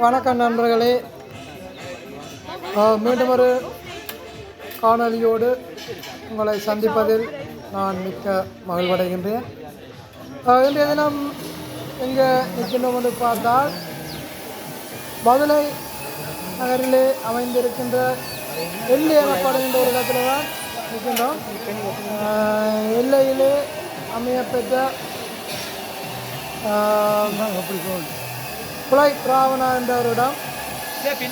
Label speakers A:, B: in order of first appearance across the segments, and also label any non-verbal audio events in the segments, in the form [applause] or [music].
A: வணக்கம் நண்பர்களே. மீண்டும் ஒரு காணொலியோடு உங்களை சந்திப்பதில் நான் மிக்க மகிழ்வடைகின்றேன். இன்றைய தினம் இங்கே நிற்கின்றோம் என்று பார்த்தால் மதுரை நகரிலே அமைந்திருக்கின்ற எல்லை எனப்படுகின்ற ஒரு இடத்துல தான் நிற்கின்றோம். எல்லையிலே அமையப்பெற்ற ஆஹ் குலை ராவணா என்ற ஒரு இடம்.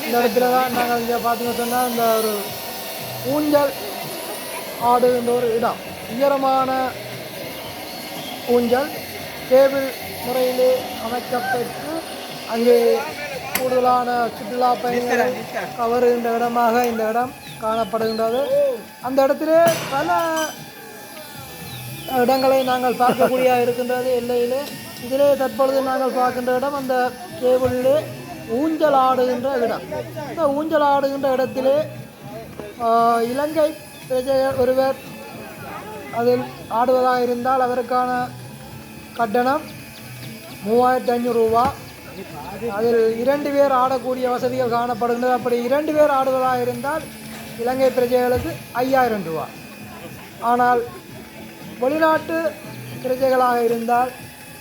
A: இந்த இடத்துல தான் நாங்கள் இங்கே பார்த்தீங்க சொன்னால் இந்த ஒரு ஊஞ்சல் ஆடுகின்ற ஒரு இடம். உயரமான ஊஞ்சல். கேபிள் முறையிலே அமைக்கப்பட்டு அங்கே கூடுதலான சுற்றுலா பயணிகளை கவருகின்ற இடமாக இந்த இடம் காணப்படுகின்றது. அந்த இடத்திலே பல இடங்களை நாங்கள் பார்க்கக்கூடிய இருக்கின்றது எல்லையிலே. இதிலே தற்பொழுது நாங்கள் பார்க்கின்ற இடம் அந்த கேபிளிலே ஊஞ்சல் ஆடுகின்ற இடம். இந்த ஊஞ்சல் ஆடுகின்ற இடத்திலே இலங்கை பிரஜையர் ஒருவர் அதில் ஆடுவதாக இருந்தால் அவருக்கான கட்டணம் மூவாயிரத்தி ஐநூறு ரூபா அதில் இரண்டு பேர் ஆடக்கூடிய வசதிகள் காணப்படுகின்றது. அப்படி இரண்டு பேர் ஆடுவதாக இருந்தால் இலங்கை பிரஜைகளுக்கு ஐயாயிரம் ரூபா. ஆனால் வெளிநாட்டு பிரஜைகளாக இருந்தால்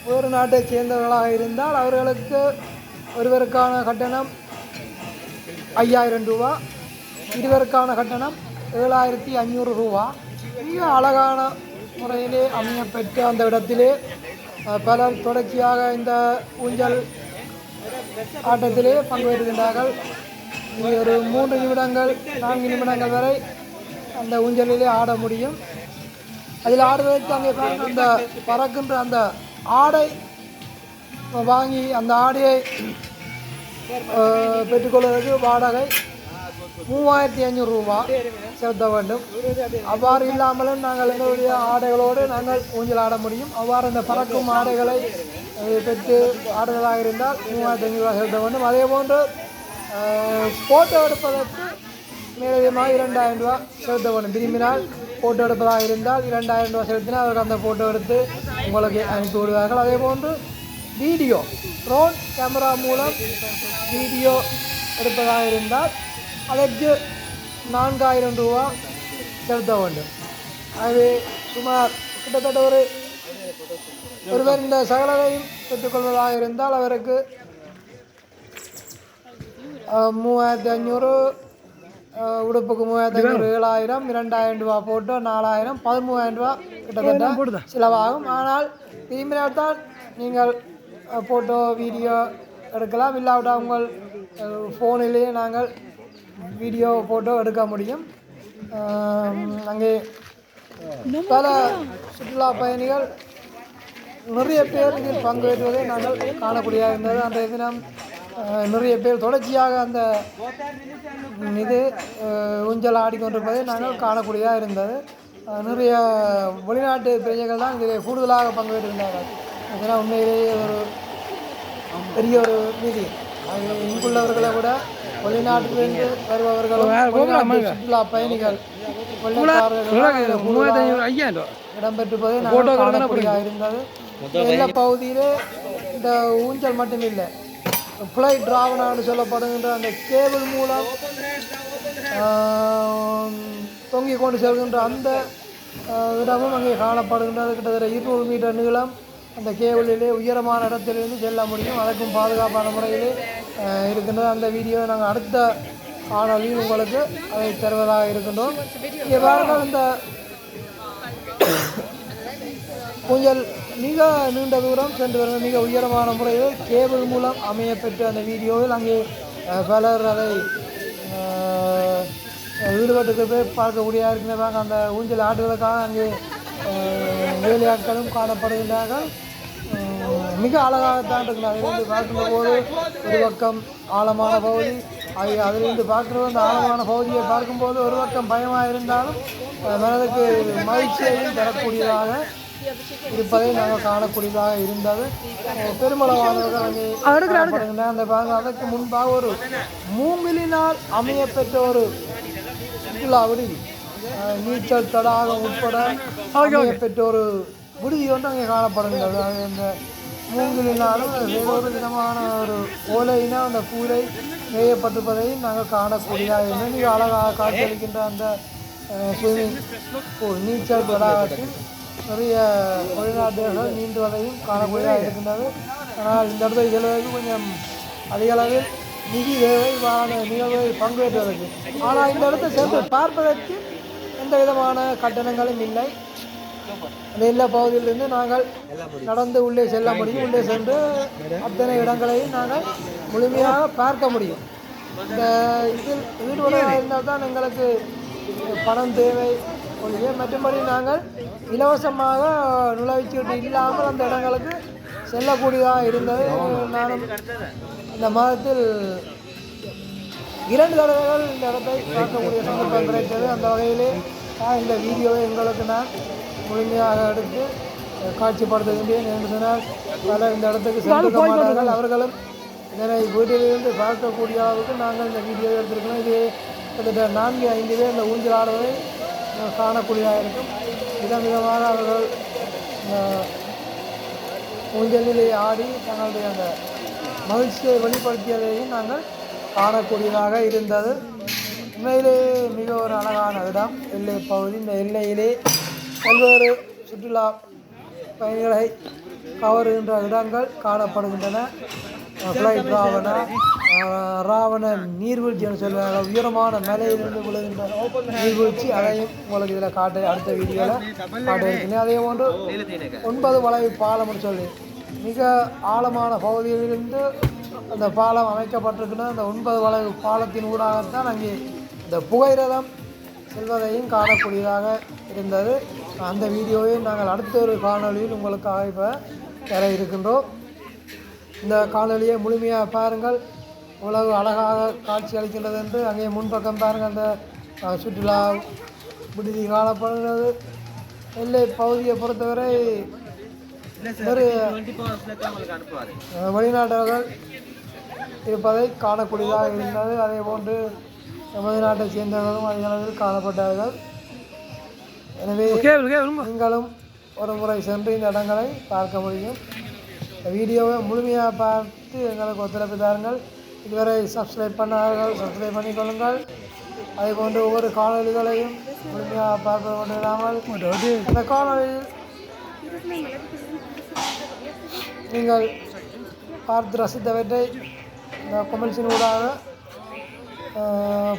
A: வேறு நாட்டை சேர்ந்தவர்களாக இருந்தால் அவர்களுக்கு ஒருவருக்கான கட்டணம் ஐயாயிரம் ரூபா இருவருக்கான கட்டணம் ஏழாயிரத்தி ஐநூறு ரூபா. மிக அழகான முறையிலே அமையப்பெற்ற அந்த இடத்திலே பலர் தொடர்ச்சியாக இந்த ஊஞ்சல் ஆட்டத்திலே பங்கேற்கின்றார்கள். ஒரு மூன்று நிமிடங்கள் நான்கு நிமிடங்கள் வரை அந்த ஊஞ்சலிலே ஆட முடியும். அதில் ஆடுவதற்கு அங்கே அந்த பறக்கின்ற அந்த ஆடை வாங்கி அந்த ஆடையை பெற்றுக்கொள்வதற்கு வாடகை மூவாயிரத்தி ஐநூறு ரூபா செலுத்த வேண்டும். அவ்வாறு இல்லாமலும் நாங்கள் எங்களுடைய ஆடைகளோடு நாங்கள் ஊஞ்சல் ஆட முடியும். அவ்வாறு அந்த பறக்கும் ஆடைகளை பெற்று ஆடுவதாக இருந்தால் மூவாயிரத்தி ஐநூறு ரூபா செலுத்த வேண்டும். அதே போன்று ஃபோட்டோ எடுப்பதற்கு மேலதிகமாக இரண்டாயிரம் ரூபா செலுத்த வேண்டும். விரும்பினால் ஃபோட்டோ எடுப்பதாக இருந்தால் இரண்டாயிரம் ரூபா செலுத்தினால் அவர்கள் அந்த ஃபோட்டோ எடுத்து உங்களுக்கு அனுப்பி விடுவார்கள். அதே போன்று வீடியோ ட்ரோன் கேமரா மூலம் வீடியோ எடுப்பதாக இருந்தால் அதற்கு நான்காயிரம் ரூபா செலுத்த வேண்டும். அது சுமார் கிட்டத்தட்ட ஒரு ஒருவர் இந்த சகலரையும் பெற்றுக்கொள்வதாக இருந்தால் அவருக்கு மூவாயிரத்தி ஐநூறு உடுப்புக்கு மூவாயிரத்தி ஐநூறு ஏழாயிரம் இரண்டாயிரம் ரூபா போட்டு நாலாயிரம் பதிமூவாயிரம் ரூபா கிட்டத்தட்ட செலவாகும் ஆனால் விரும்பினால் தான் நீங்கள் ஃபோட்டோ வீடியோ எடுக்கலாம் இல்லாவிட்டால் உங்கள் ஃபோனிலேயே நாங்கள் வீடியோ ஃபோட்டோ எடுக்க முடியும் அங்கே பல சுற்றுலா பயணிகள் நிறைய பேர் இதில் பங்கு பெற்றுவதை நாங்கள் காணக்கூடியதாக இருந்தது அன்றைய தினம் நிறைய பேர் தொடர்ச்சியாக அந்த இது ஊஞ்சல் ஆடிக்கொண்டிருப்பதை நாங்கள் காணக்கூடியதாக இருந்தது. நிறைய வெளிநாட்டு பிரஜைகள் தான் இதில் கூடுதலாக பங்கு பெற்றிருந்தார்கள் இதெல்லாம் உண்மையிலேயே ஒரு பெரிய ஒரு நிதி இங்குள்ளவர்களை விட வெளிநாட்டிலிருந்து வருபவர்களும் வெளிநாட்டு சுற்றுலா பயணிகள் இடம்பெற்றிருப்பதை நாங்கள் காணக்கூடியதாக இருந்தது. எல்லா பகுதியிலே இந்த ஊஞ்சல் மட்டும் இல்லை ஃப்ளைட் டிராவனான்னு சொல்லப்படுகின்ற அந்த கேபிள் மூலம் ஆம், தொங்கிக் கொண்டு செல்கின்ற அந்த இடமும் அங்கே காணப்படுகின்றது. கிட்டத்தட்ட இருநூறு மீட்டர் நீளம் அந்த கேபிளிலே உயரமான இடத்திலிருந்து செல்ல முடியும். அதற்கும் பாதுகாப்பான முறையிலே இருக்கின்றது. அந்த வீடியோ நாங்கள் அடுத்த காணொலியில் உங்களுக்கு அதை தருவதாக இருக்கின்றோம். இங்கே பாருங்கள் இந்த [coughs] [coughs] ஊஞ்சல் மிக நீண்ட தூரம் சென்று வருகிறது மிக உயரமான முறையில் கேபிள் மூலம் அமையப்பெற்ற அந்த வீடியோவில் அங்கே பலர் அதை அஹ், ஈடுபட்டு போய் பார்க்கக்கூடிய இருக்கின்றாங்க அந்த ஊஞ்சல் ஆடுகளுக்காக அங்கே வேலையாட்களும் காணப்படுகின்றார்கள். மிக அழகாகத்தான் இருக்கிறார் அதிலிருந்து பார்க்கின்ற போது ஒரு பக்கம் ஆழமான பகுதி அது அதிலிருந்து பார்க்குறது அந்த ஆழமான பகுதியை பார்க்கும்போது ஒரு பக்கம் பயமாக இருந்தாலும் மனதுக்கு மகிழ்ச்சியையும் தரக்கூடியதாக இருப்பதை நாங்கள் காணக்கூடியதாக இருந்தது. காணப்படுகின்றன. அந்த அதற்கு முன்பாக ஒரு மூங்கிலினால் அமையப்பெற்ற ஒரு சுற்றுலா விடுதி நீச்சல் தடாகம் உட்பட அமையப்பெற்ற ஒரு விடுதி வந்து அங்கே காணப்படுகின்றது. அது இந்த மூங்கிலினாலும் வேறொரு விதமான ஒரு ஓலையினா அந்த கூரை மேயப்பட்டிருப்பதையும் நாங்கள் காணக்கூடியதாக இருந்தது. மிக அழகாக காட்சியளிக்கின்ற அந்த ஸ்விம்மிங் பூல் நீச்சல் தடாகத்தில் நிறைய வெளிநாட்டுகள் நீந்துவதையும் காணக்கூடியதாக இருக்கின்றது. ஆனால் இந்த இடத்துல இதில் கொஞ்சம் அதிக அளவில் நிதி தேவை வான நிகழ்வை ஆனால் இந்த இடத்தை சேர்ந்து பார்ப்பதற்கு எந்த விதமான கட்டணங்களும் இல்லை. அந்த எல்லா பகுதியிலிருந்து நாங்கள் நடந்து உள்ளே செல்ல முடியும். உள்ளே சென்று அத்தனை இடங்களையும் நாங்கள் முழுமையாக பார்க்க முடியும். இந்த இதில் ஈடுபட இருந்தால் தான் எங்களுக்கு பணம் தேவை. ஒழிய மற்றபடி நாங்கள் இலவசமாக நுழைவுச்சீட்டு இல்லாமல் அந்த இடங்களுக்கு செல்லக்கூடியதாக இருந்தது. நானும் இந்த மாதத்தில் இரண்டு தடவைகள் இந்த இடத்தை பார்க்கக்கூடிய சந்தர்ப்பம் கிடைத்தது. அந்த வகையிலே நான் இந்த வீடியோவை எங்களுக்கு நான் முழுமையாக எடுத்து காட்சிப்படுத்துகின்றேன் என்று சொன்னால் பலர் இந்த இடத்துக்கு சென்றிருக்க மாட்டார்கள் அவர்களும் இதனை வீட்டிலிருந்து பார்க்கக்கூடிய அளவுக்கு நாங்கள் இந்த வீடியோ எடுத்திருக்கிறோம். இது கிட்டத்தட்ட நான்கு ஐந்து பேர் இந்த ஊஞ்சல் ஆடுவதை காணக்கூடியதாக இருக்கும் விதம் அவர்கள் ஊஞ்சலிலே ஆடி தங்களுடைய அந்த மகிழ்ச்சியை வெளிப்படுத்தியதையும் நாங்கள் காணக்கூடியதாக இருந்தது. உண்மையிலே மிக ஒரு அழகான இடம். எல்லை பகுதி. இந்த எல்லையிலே பல்வேறு சுற்றுலா பயணிகளை கவருகின்ற இடங்கள் காணப்படுகின்றன. ஃப்ளைட் ராவணன் ராவணன் நீர்வீழ்ச்சி என்று சொல்லுவாங்க. உயரமான மலையிலிருந்து விழுகின்ற நீர்வீழ்ச்சி. அதையும் உங்களுக்கு இதில் காட்டு அடுத்த வீடியோவில் காட்ட இருக்கிறேன் அதே போன்று ஒன்பது வளைவு பாலம்னு சொல்லி. மிக ஆழமான பகுதியிலிருந்து அந்த பாலம் அமைக்கப்பட்டிருக்கின்ற அந்த ஒன்பது வளைவு பாலத்தின் ஊடாகத்தான் அங்கே இந்த புகைரதம் செல்வதையும் காணக்கூடியதாக இருந்தது. அந்த வீடியோவை நாங்கள் அடுத்த ஒரு காணொலியில் உங்களுக்காக இப்போ தர இருக்கின்றோம். இந்த காணொளியை முழுமையாக பாருங்கள். உலகு அழகாக காட்சி அளிக்கின்றது என்று அங்கே முன்பக்கம் பாருங்கள். அந்த சுற்றுலா விடுதி காணப்படுகிறது. எல்லை பகுதியை பொறுத்தவரை வெளிநாட்டவர்கள் இருப்பதை காணக்கூடியதாக இருந்தது. அதே போன்று நமது நாட்டை சேர்ந்தவர்களும் அதிக அளவில் காணப்பட்டார்கள். எனவே நீங்களும் ஒரு முறை சென்று இந்த இடங்களை பார்க்க முடியும். வீடியோவை முழுமையாக பார்த்து எங்களுக்கு ஒத்துழைப்பு தாருங்கள். இதுவரை சப்ஸ்கிரைப் பண்ணார்கள் சப்ஸ்கிரைப் பண்ணிக்கொள்ளுங்கள். அதே போன்று ஒவ்வொரு காணொலிகளையும் முழுமையாக பார்ப்பது மட்டும் இல்லாமல் அந்த காணொலியில் நீங்கள் பார்த்து ரசித்தவற்றை இந்த கொமெண்ட்ஸின் ஊடாக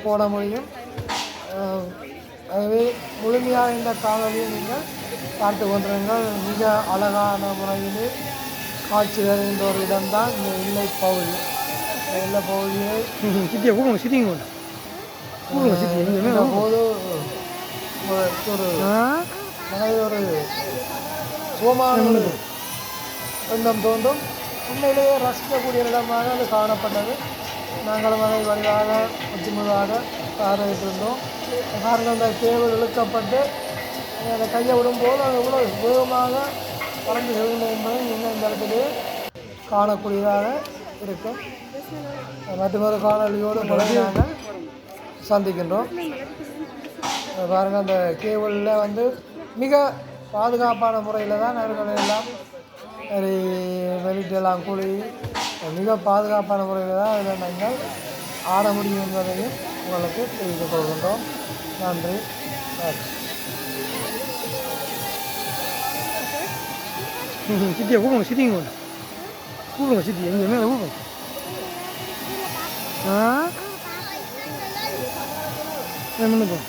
A: போட முடியும். ஆகவே முழுமையாக இந்த காணொலியை நீங்கள் பார்த்து கொண்டிருங்கள். மிக அழகான முறையில் காட்சி தருகின்ற ஒரு இடம்தான் இந்த இல்லை பகுதி இல்லை பகுதியை
B: சிட்டியை கூப்பிடுங்க சிட்டிங்க
A: போது ஒரு- ஒரு ஒரு எண்ணம் தோன்றும். உண்மையிலேயே ரசிக்கக்கூடிய இடமாக அது காணப்பட்டது. நாங்களும் அதை வடிவாக ஒற்றுமுதாக பார்வையிட்டிருந்தோம். பாருங்கள் அந்த கேபிள் இழுக்கப்பட்டு அதை கையை விடும்போது அது எவ்வளோ வேகமாக பறந்து செல்கின்றது என்பதை நீங்கள் இந்த இடத்திலே காணக்கூடியதாக இருக்கும். மற்றொரு காணொலியோடு பிறகு சந்திக்கின்றோம். பாருங்கள் அந்த கேபிளில் வந்து மிக பாதுகாப்பான முறையில் தான் அவர்கள் எல்லாம் வெளியிட்டெல்லாம் கூலி மிக பாதுகாப்பான முறையில் தான் அதில் நாங்கள் ஆட முடியும் என்பதையும் உங்களுக்கு தெரிவித்துக் கொள்கின்றோம். நன்றி. வணக்கம்.
B: சிட்டியை கூப்பிடுங்க சிட்டிங்க கூப்பிடுங்க சிட்டி எங்கே மேலே கூப்பிடுங்க ஆ என்ன பண்ணுப்போம்